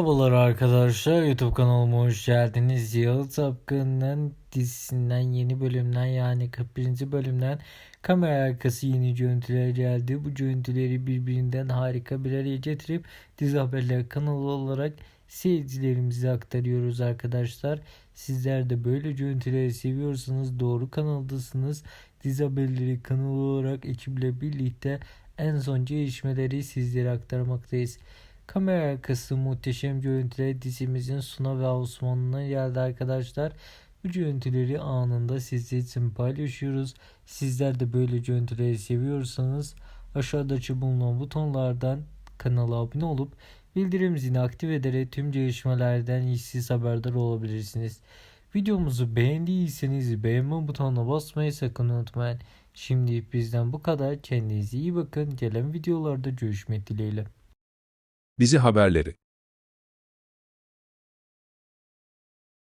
Merhabalar arkadaşlar YouTube kanalıma hoş geldiniz. Yağız Apkın'ın dizisinden yeni bölümden yani 41. bölümden kamera arkası yeni görüntüler geldi. Bu görüntüleri birbirinden harika bir araya getirip dizi haberleri kanalı olarak seyircilerimize aktarıyoruz arkadaşlar. Sizler de böyle görüntüleri seviyorsanız doğru kanaldasınız. Dizi haberleri kanalı olarak ekiple birlikte en son gelişmeleri sizlere aktarmaktayız. Kamera arkası muhteşem görüntüler dizimizin Suna ve Osman'ına geldi arkadaşlar. Bu görüntüleri anında sizler için paylaşıyoruz. Sizler de böyle görüntüleri seviyorsanız aşağıdaki bulunan butonlardan kanala abone olup bildirim zilini aktif ederek tüm gelişmelerden işsiz haberdar olabilirsiniz. Videomuzu beğendiyseniz beğenme butonuna basmayı sakın unutmayın. Şimdi bizden bu kadar. Kendinize iyi bakın. Gelen videolarda görüşmek dileğiyle. Dizi haberleri